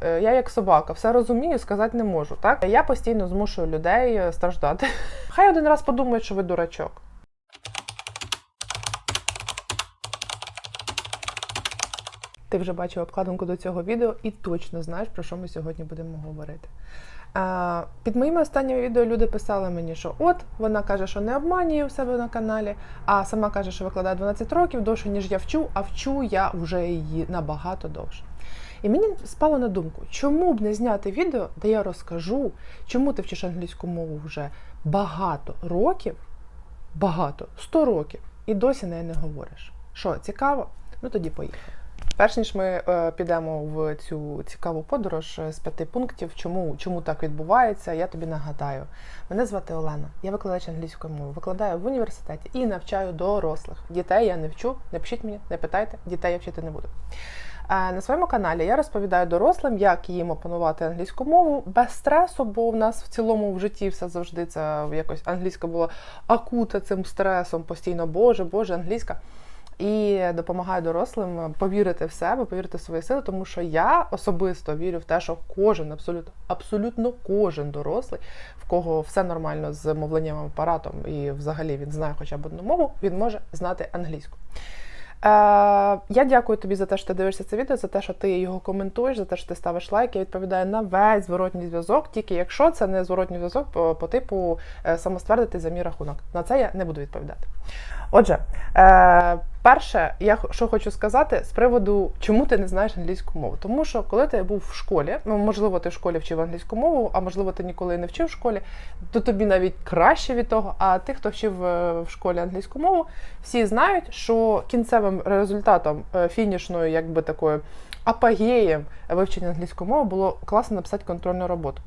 Е, Я як собака, все розумію, сказати не можу. Так я постійно змушую людей е, страждати. Хай один раз подумають, що ви дурачок. Ти вже бачив обкладинку до цього відео і точно знаєш, про що ми сьогодні будемо говорити. А, під моїми останніми відео люди писали мені, що от вона каже, що не обманює у себе на каналі, а сама каже, що викладає 12 років довше, ніж я вчу, а вчу я вже її набагато довше. І мені спало на думку, чому б не зняти відео, де я розкажу, чому ти вчиш англійську мову вже багато років, багато, 100 років, і досі неї не говориш. Що, цікаво? Ну тоді поїхали. Перш ніж ми е, підемо в цю цікаву подорож е, з п'яти пунктів, чому, чому так відбувається, я тобі нагадаю. Мене звати Олена, я викладач англійської мови, викладаю в університеті і навчаю дорослих. Дітей я не вчу, не пишіть мені, не питайте, дітей я вчити не буду. Е, На своєму каналі я розповідаю дорослим, як їм опанувати англійську мову без стресу, бо в нас в цілому в житті все завжди це якось англійська була акута цим стресом, постійно Боже, Боже, англійська. І допомагаю дорослим повірити в себе, повірити в свої сили, тому що я особисто вірю в те, що кожен, абсолютно, абсолютно кожен дорослий, в кого все нормально з мовленням апаратом, і взагалі він знає хоча б одну мову, він може знати англійську. Е, я дякую тобі за те, що ти дивишся це відео, за те, що ти його коментуєш, за те, що ти ставиш лайк. Я відповідаю на весь зворотній зв'язок, тільки якщо це не зворотній зв'язок по, по типу е, самоствердити за мій рахунок. На це я не буду відповідати. Отже, е, перше, я що хочу сказати з приводу, чому ти не знаєш англійську мову. Тому що коли ти був в школі, ну можливо, ти в школі вчив англійську мову, а можливо, ти ніколи не вчив в школі, то тобі навіть краще від того. А ти, хто вчив е, в школі англійську мову, всі знають, що кінцевим результатом е, фінішною, якби такою апогеєм вивчення англійської мови було класно написати контрольну роботу.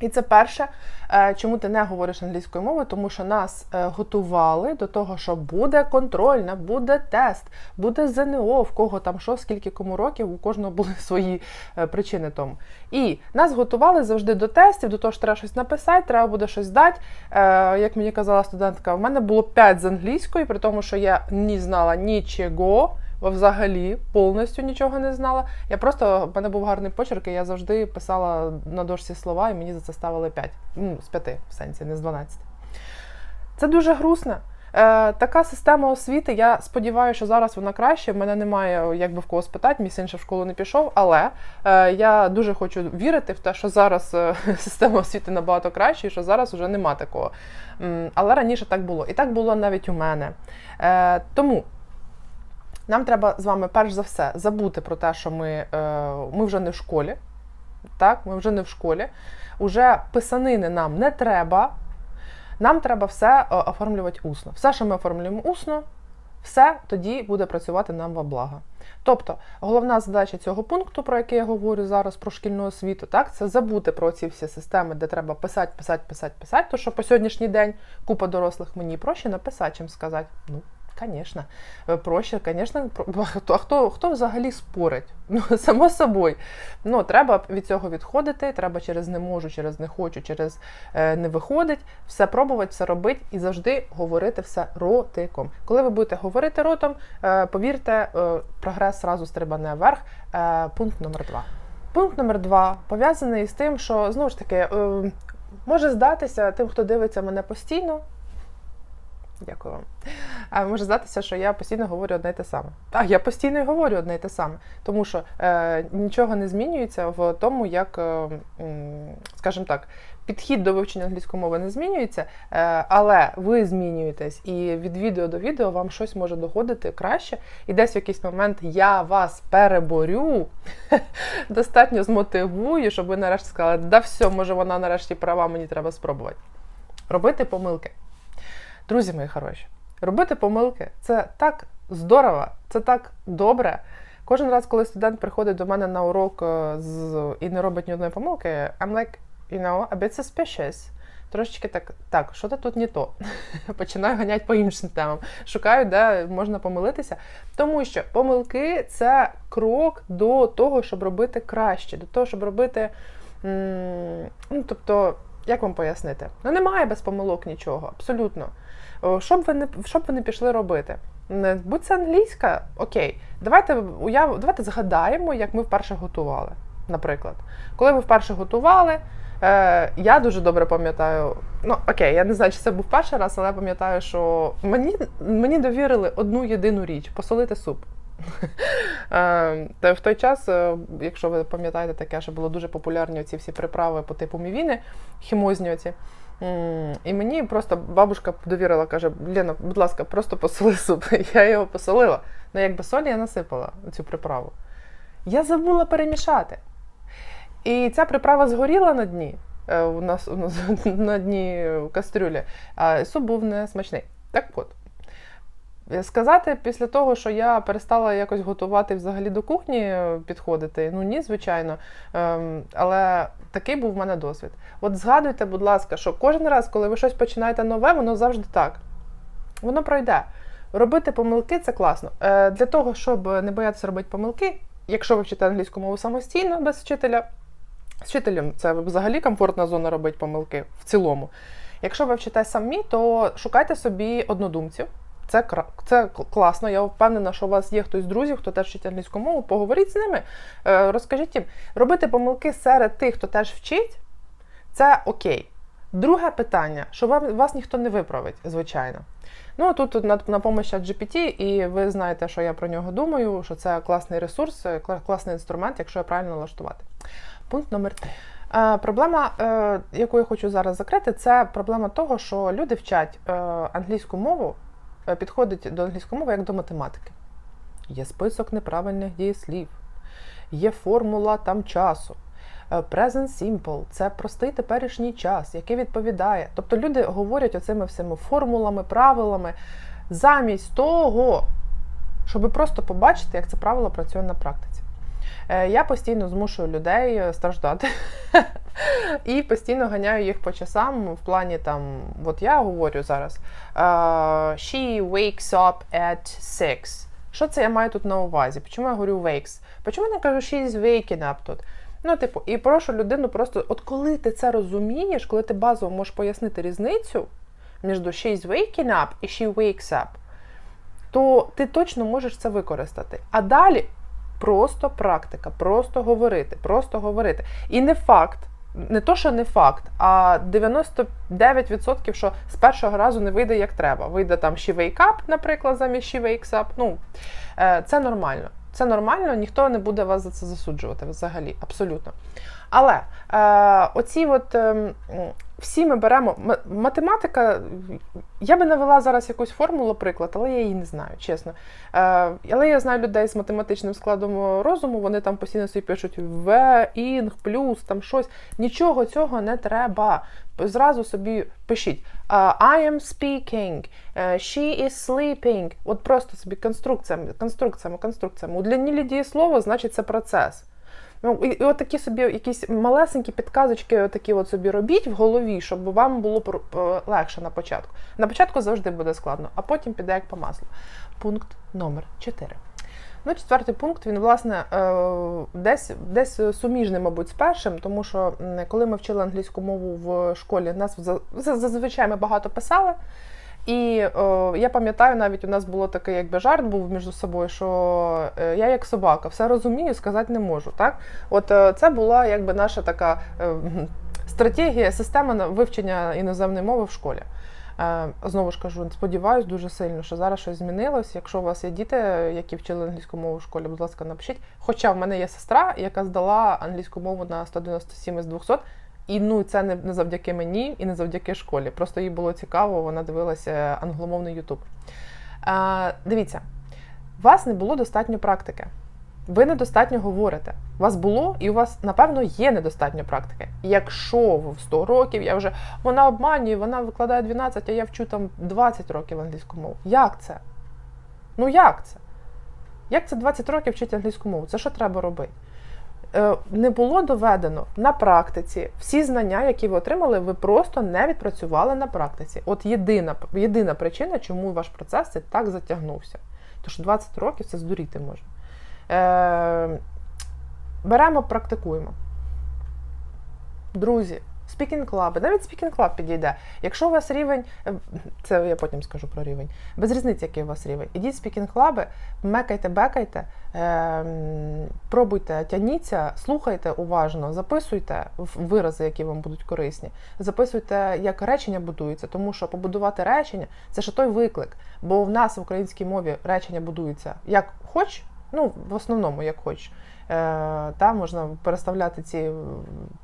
І це перше, е, чому ти не говориш англійською мовою, тому що нас е, готували до того, що буде контрольна, буде тест, буде ЗНО, в кого там що, скільки кому років, у кожного були свої е, причини тому. І нас готували завжди до тестів, до того, що треба щось написати, треба буде щось здати. Е, Як мені казала студентка, в мене було 5 з англійської, при тому, що я не знала нічого. Взагалі повністю нічого не знала. Я просто в мене був гарний почерк, і я завжди писала на дошці слова, і мені за це ставили 5. Ну, з 5 в сенсі, не з 12. Це дуже грустно. Е, така система освіти. Я сподіваюся, що зараз вона краще. В мене немає як би в кого спитати, мій син ще в школу не пішов. Але е, я дуже хочу вірити в те, що зараз е, система освіти набагато краще, і що зараз вже нема такого. М, але раніше так було. І так було навіть у мене. Е, тому. Нам треба з вами перш за все забути про те, що ми, е, ми вже не в школі. Так, ми вже не в школі. Уже писанини нам не треба. Нам треба все е, оформлювати усно. Все, що ми оформлюємо усно, все тоді буде працювати нам во благо. Тобто, головна задача цього пункту, про який я говорю зараз про шкільну освіту, так, це забути про ці всі системи, де треба писати, писати, писати, писати. То що по сьогоднішній день купа дорослих мені проще написати, чим сказати. Ну, Звісно, проще, звісно, про- а хто, хто взагалі спорить? Ну, само собою. Ну, треба від цього відходити, треба через не можу, через не хочу, через е, не виходить, все пробувати, все робити і завжди говорити все ротиком. Коли ви будете говорити ротом, е, повірте, е, прогрес зразу стрибане вверх. Пункт номер два. Пункт номер два пов'язаний з тим, що знову ж таки е, може здатися тим, хто дивиться мене постійно. Дякую вам. А може здатися, що я постійно говорю одне й те саме. Так, я постійно і говорю одне й те саме, тому що е, нічого не змінюється в тому, як, е, скажімо так, підхід до вивчення англійської мови не змінюється, е, але ви змінюєтесь, і від відео до відео вам щось може доходити краще. І десь в якийсь момент я вас переборю, достатньо змотивую, щоб ви нарешті сказали, да все, може вона нарешті права, мені треба спробувати. Робити помилки. Друзі мої хороші, робити помилки це так здорово, це так добре. Кожен раз, коли студент приходить до мене на урок е, з, і не робить ні одної помилки, I'm like, you know, a bit suspicious. Трошечки так, так, що то тут не то. Починаю ганяти по іншим темам. Шукаю, де можна помилитися. Тому що помилки це крок до того, щоб робити краще, до того, щоб робити. Ну, тобто, як вам пояснити? Ну, немає без помилок нічого, абсолютно. Що б ви не, що б ви не пішли робити? Будь це англійська, окей. Давайте уяв, давайте згадаємо, як ми вперше готували. наприклад. Коли ви вперше готували, е, я дуже добре пам'ятаю, ну окей, я не знаю, чи це був перший раз, але я пам'ятаю, що мені, мені довірили одну єдину річ посолити суп. Е, Та в той час, е, якщо ви пам'ятаєте таке, що було дуже популярні ці всі приправи по типу мівіни, хімозні оці. І мені просто бабушка довірила, каже: Лена, будь ласка, просто посоли суп. Я його посолила. Ну, якби солі я насипала цю приправу. Я забула перемішати. І ця приправа згоріла на дні. е, У нас, у нас на дні кастрюлі, а суп був не смачний. Так от. Е, Сказати після того, що я перестала якось готувати взагалі до кухні е, підходити, ну ні, звичайно. Ем, але такий був в мене досвід. От згадуйте, будь ласка, що кожен раз, коли ви щось починаєте нове, воно завжди так. Воно пройде. Робити помилки це класно. Е, для того, щоб не боятися робити помилки, якщо ви вчите англійську мову самостійно, без вчителя, з вчителем це взагалі комфортна зона робити помилки в цілому. Якщо ви вчите самі, то шукайте собі однодумців. Це це класно. Я впевнена, що у вас є хтось з друзів, хто теж вчить англійську мову. Поговоріть з ними, е, розкажіть їм. Робити помилки серед тих, хто теж вчить, це окей. Друге питання, що вам, вас ніхто не виправить, звичайно. Ну, тут тут на, на помощь GPT, і ви знаєте, що я про нього думаю, що це класний ресурс, е, класний інструмент, якщо я правильно налаштувати. Пункт номер три. Е, проблема, е, яку я хочу зараз закрити, це проблема того, що люди вчать е, англійську мову, е, підходять до англійської мови як до математики. Є список неправильних дієслів, є формула там часу. Е, Present simple – це простий теперішній час, який відповідає. Тобто люди говорять оцими всіми формулами, правилами, замість того, щоб просто побачити, як це правило працює на практиці. Е, Я постійно змушую людей е, страждати і постійно ганяю їх по часам в плані там, от я говорю зараз: е, She wakes up at 6. Що це я маю тут на увазі? Чому я говорю wakes? Чому я не кажу she's waking up тут? Ну, типу, і прошу людину просто, от коли ти це розумієш, коли ти базово можеш пояснити різницю між she's waking up і she wakes up, то ти точно можеш це використати. А далі просто практика, просто говорити, просто говорити. І не факт, не то, що не факт, а 99%, що з першого разу не вийде як треба. Вийде там she wake up, наприклад, замість she wakes up. Ну, е, це нормально. Це нормально, ніхто не буде вас за це засуджувати взагалі, абсолютно. Але е, оці от е, всі ми беремо математика. Я би навела зараз якусь формулу, приклад, але я її не знаю, чесно. Е, але я знаю людей з математичним складом розуму, вони там постійно собі пишуть В, інг, плюс, там щось. Нічого цього не треба. Зразу собі пишіть I am speaking, е, she is sleeping. От просто собі конструкціями, конструкціями, конструкціями. У длинні дієслова, значить, це процес. Ну, і, і от такі собі якісь малесенькі підказочки, такі от собі робіть в голові, щоб вам було е, легше на початку. На початку завжди буде складно, а потім піде як по маслу. Пункт номер 4. Ну, четвертий пункт, він, власне, е, десь, десь суміжний, мабуть, з першим, тому що коли ми вчили англійську мову в школі, нас за- за- зазвичай ми багато писали. І е, я пам'ятаю, навіть у нас було такий якби жарт був між собою, що е, я як собака, все розумію, сказати не можу. Так? От е, це була якби наша така стратегія, система вивчення іноземної мови в школі. Знову ж кажу, сподіваюся дуже сильно, що зараз щось змінилось. Якщо у вас є діти, які вчили англійську мову в школі, будь ласка, напишіть. Хоча в мене є сестра, яка здала англійську мову на 197 із 200, і ну це не, не завдяки мені і не завдяки школі. Просто їй було цікаво, вона дивилася англомовний Ютуб. Е, дивіться, у вас не було достатньо практики. Ви недостатньо говорите. У вас було, і у вас, напевно, є недостатньо практики. Якщо в 100 років я вже вона обманює, вона викладає 12, а я вчу там 20 років англійську мову. Як це? Ну як це? Як це 20 років вчити англійську мову? Це що треба робити? Е, не було доведено на практиці всі знання, які ви отримали, ви просто не відпрацювали на практиці. От єдина, єдина причина, чому ваш процес це так затягнувся. Що 20 років це здуріти можна. Е, беремо, практикуємо. Друзі, Club, навіть Club підійде. Якщо у вас рівень, е, це я потім скажу про рівень, без різниці, який у вас рівень. Ідіть Club, мекайте, бекайте, ем, пробуйте, тяніться, слухайте уважно, записуйте вирази, які вам будуть корисні. Записуйте, як речення будуються, тому що побудувати речення це ж той виклик. Бо в нас в українській мові речення будуються як хоч, ну в основному як хоч. Е, та можна переставляти ці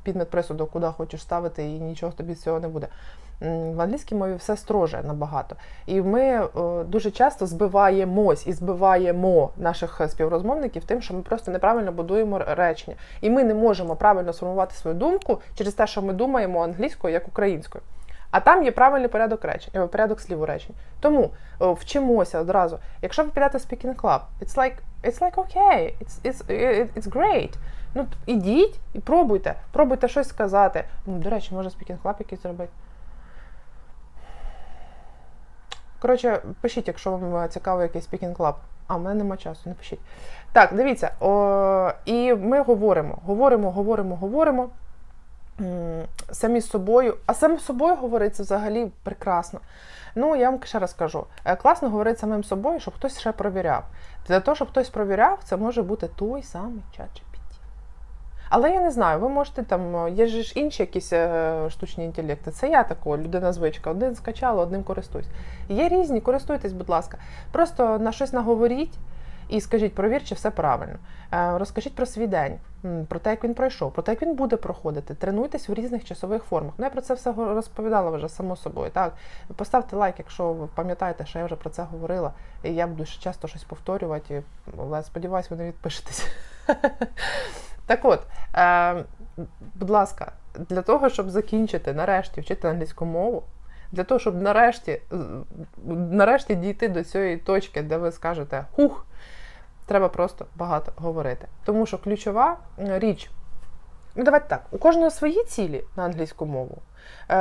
підмет присудок, куди хочеш ставити, і нічого тобі з цього не буде. В англійській мові все строже набагато. І ми е, дуже часто збиваємось і збиваємо наших співрозмовників тим, що ми просто неправильно будуємо речення. І ми не можемо правильно сформувати свою думку через те, що ми думаємо англійською як українською. А там є правильний порядок речень, е, порядок слів у речень. Тому вчимося одразу. Якщо ви підете в Speaking Club, it's like, it's like okay, it's, it's, it's great. Ну, ідіть і пробуйте. Пробуйте щось сказати. Ну, до речі, може спікінг клаб якийсь зробити. Коротше, пишіть, якщо вам е, цікаво якийсь спікінг клаб. А, в мене нема часу, не пишіть. Так, дивіться, о, і ми говоримо, говоримо, говоримо, говоримо самі собою. А самим з собою говорити це взагалі прекрасно. Ну, я вам ще раз кажу: е, класно говорити самим собою, щоб хтось ще провіряв. Для того, щоб хтось провіряв, це може бути той самий чат GPT. Але я не знаю, ви можете там, е, є ж інші якісь е, штучні інтелекти. Це я такого, людина звичка. Один скачала, одним користуюсь. Є різні, користуйтесь, будь ласка. Просто на щось наговоріть і скажіть, провір, чи все правильно. Е, Розкажіть про свій день, про те, як він пройшов, про те, як він буде проходити. Тренуйтесь в різних часових формах. Ну, я про це все розповідала вже само собою. Так, поставте лайк, якщо ви пам'ятаєте, що я вже про це говорила. І я буду ще часто щось повторювати, але сподіваюсь, ви не відпишетесь. Так от, е, будь ласка, для того, щоб закінчити нарешті вчити англійську мову, для того, щоб нарешті, нарешті дійти до цієї точки, де ви скажете хух, треба просто багато говорити. Тому що ключова е, річ. Ну, давайте так, у кожного свої цілі на англійську мову. Е,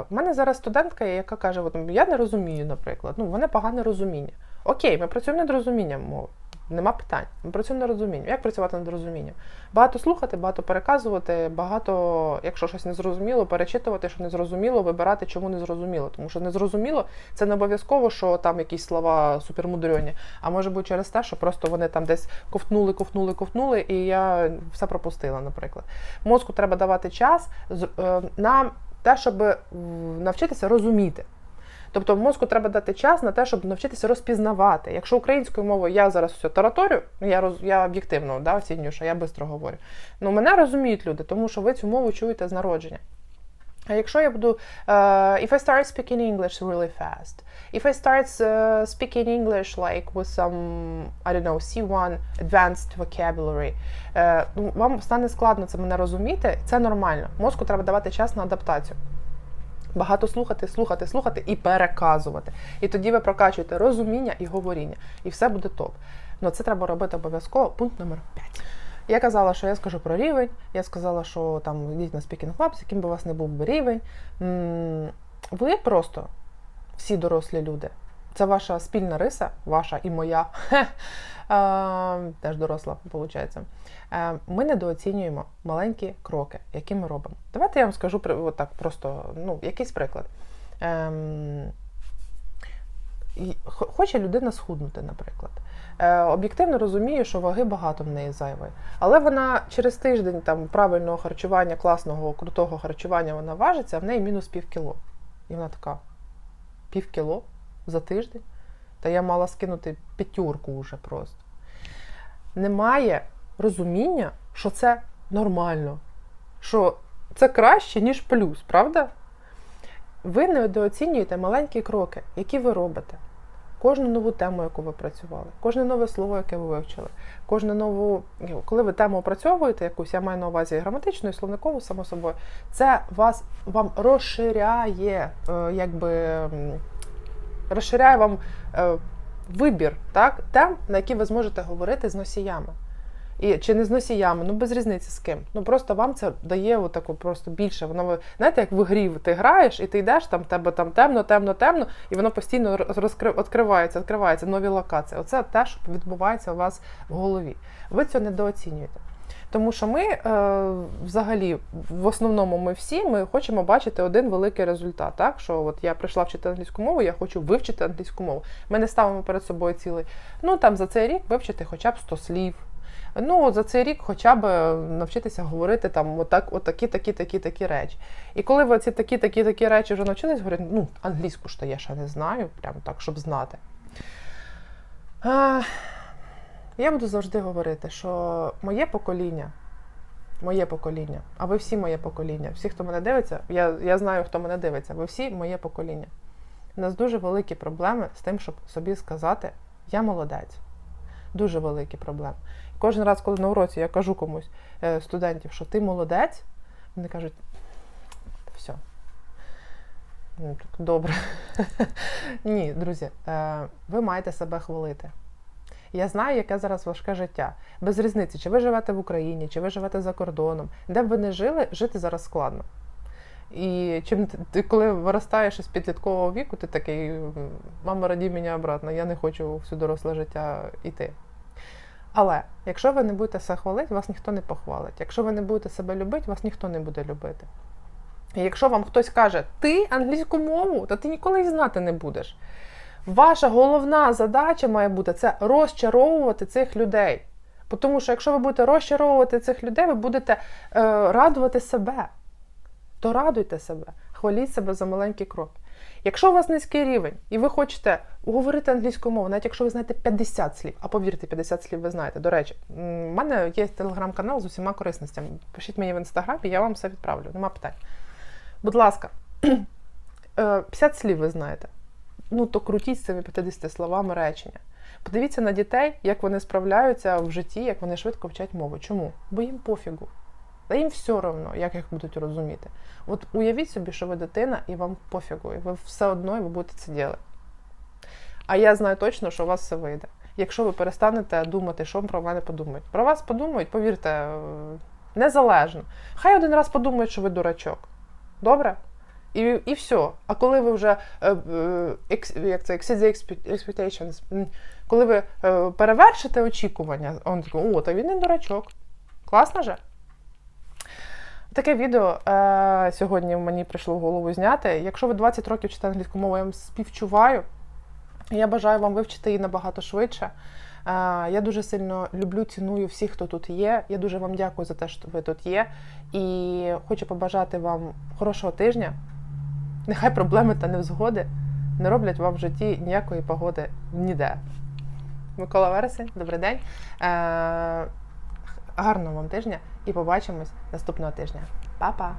в мене зараз студентка, яка каже: от, я не розумію, наприклад, ну, в мене погане розуміння. Окей, ми працюємо над розумінням мови. Нема питань. Ми працюємо над розумінням. Як працювати над розумінням? Багато слухати, багато переказувати, багато, якщо щось не зрозуміло, перечитувати, що не зрозуміло, вибирати, чому не зрозуміло. Тому що не зрозуміло це не обов'язково, що там якісь слова супермудрені, а може бути через те, що просто вони там десь ковтнули, ковтнули, ковтнули, і я все пропустила, наприклад. Мозку треба давати час е, на те, щоб навчитися розуміти. Тобто мозку треба дати час на те, щоб навчитися розпізнавати. Якщо українською мовою я зараз все тараторю, ну, я роз, я об'єктивно да, оцінюю, що я швидко говорю. Ну мене розуміють люди, тому що ви цю мову чуєте з народження. А якщо я буду е, if I start speaking English really fast, if I start uh, speaking English like with some I don't know C1 advanced vocabulary, ну, вам стане складно це мене розуміти. Це нормально. Мозку треба давати час на адаптацію. Багато слухати, слухати, слухати і переказувати. І тоді ви прокачуєте розуміння і говоріння, і все буде топ. Ну це треба робити обов'язково. Пункт номер 5. Я казала, що я скажу про рівень. Я сказала, що там йдіть на Speaking з яким би у вас не був би рівень. Ви просто всі дорослі люди. Це ваша спільна риса, ваша і моя. Теж доросла, виходить. Ми недооцінюємо маленькі кроки, які ми робимо. Давайте я вам скажу отак просто ну, якийсь приклад. Ем, Хоче людина схуднути, наприклад. Е, Об'єктивно розуміє, що ваги багато в неї зайвої. Але вона через тиждень там правильного харчування, класного, крутого харчування вона важиться, а в неї мінус пів кіло. І вона така: пів кіло за тиждень? Та я мала скинути п'ятюрку вже просто. Немає розуміння, що це нормально, що це краще, ніж плюс, правда? Ви недооцінюєте маленькі кроки, які ви робите. Кожну нову тему, яку ви працювали, кожне нове слово, яке ви вивчили, кожне нову, коли ви тему опрацьовуєте якусь, я маю на увазі граматичну, і словникову, само собою, це вас вам розширяє, е, якби розширяє вам е, вибір так, тем, на які ви зможете говорити з носіями. І, чи не з носіями, ну без різниці з ким. Ну просто вам це дає отаку просто більше. Воно ви знаєте, як в грі ти граєш, і ти йдеш, там тебе там темно, темно, темно, і воно постійно розкрив, відкривається, відкривається нові локації. Оце те, що відбувається у вас в голові. Ви цього недооцінюєте. Тому що ми е, взагалі, в основному, ми всі ми хочемо бачити один великий результат. Так? Що от я прийшла вчити англійську мову, я хочу вивчити англійську мову. Ми не ставимо перед собою цілий. Ну там за цей рік вивчити хоча б 100 слів. Ну, за цей рік хоча б е, навчитися говорити там отак, отакі, такі, такі, такі речі. І коли ви ці такі, такі, такі речі вже навчились говорити, ну, англійську ж то я ще не знаю, прям так, щоб знати. А, я буду завжди говорити, що моє покоління, моє покоління, а ви всі моє покоління, всі, хто мене дивиться, я, я знаю, хто мене дивиться, ви всі моє покоління. У нас дуже великі проблеми з тим, щоб собі сказати, я молодець. Дуже великі проблеми. Кожен раз, коли на уроці я кажу комусь е, студентів, що ти молодець, вони кажуть, все. Ну, Добре. Ні, друзі, е, ви маєте себе хвалити. Я знаю, яке зараз важке життя. Без різниці, чи ви живете в Україні, чи ви живете за кордоном. Де б ви не жили, жити зараз складно. І чим ти, коли виростаєш із підліткового віку, ти такий, мама, раді мене обратно, я не хочу всю доросле життя йти. Але якщо ви не будете себе хвалити, вас ніхто не похвалить. Якщо ви не будете себе любити, вас ніхто не буде любити. І якщо вам хтось каже, ти англійську мову, то ти ніколи і знати не будеш. Ваша головна задача має бути це розчаровувати цих людей. Тому що якщо ви будете розчаровувати цих людей, ви будете е, радувати себе. То радуйте себе, хваліть себе за маленькі кроки. Якщо у вас низький рівень і ви хочете говорити англійську мову, навіть якщо ви знаєте 50 слів, а повірте, 50 слів ви знаєте. До речі, в мене є телеграм-канал з усіма корисностями. Пишіть мені в інстаграмі, я вам все відправлю. Нема питань. Будь ласка, е, 50 слів ви знаєте. Ну, то крутіть цими 50 словами речення. Подивіться на дітей, як вони справляються в житті, як вони швидко вчать мову. Чому? Бо їм пофігу. Та їм все одно, як їх будуть розуміти. От уявіть собі, що ви дитина, і вам пофігу, і ви все одно і ви будете це робити. А я знаю точно, що у вас все вийде. Якщо ви перестанете думати, що про мене подумають. Про вас подумають, повірте, е, незалежно. Хай один раз подумають, що ви дурачок. Добре? І, і все. А коли ви вже е, е, як це, exceed the expectations, коли ви е, перевершите очікування, он такий, о, та він не дурачок. Класно же? Таке відео е, сьогодні мені прийшло в голову зняти. Якщо ви 20 років вчите англійську мову, я вам співчуваю. Я бажаю вам вивчити її набагато швидше. Е, я дуже сильно люблю, ціную всіх, хто тут є. Я дуже вам дякую за те, що ви тут є. І хочу побажати вам хорошого тижня. Нехай проблеми та невзгоди не роблять вам в житті ніякої погоди ніде. Микола Вересень, добрий день. Е, гарного вам тижня і побачимось наступного тижня. Па-па!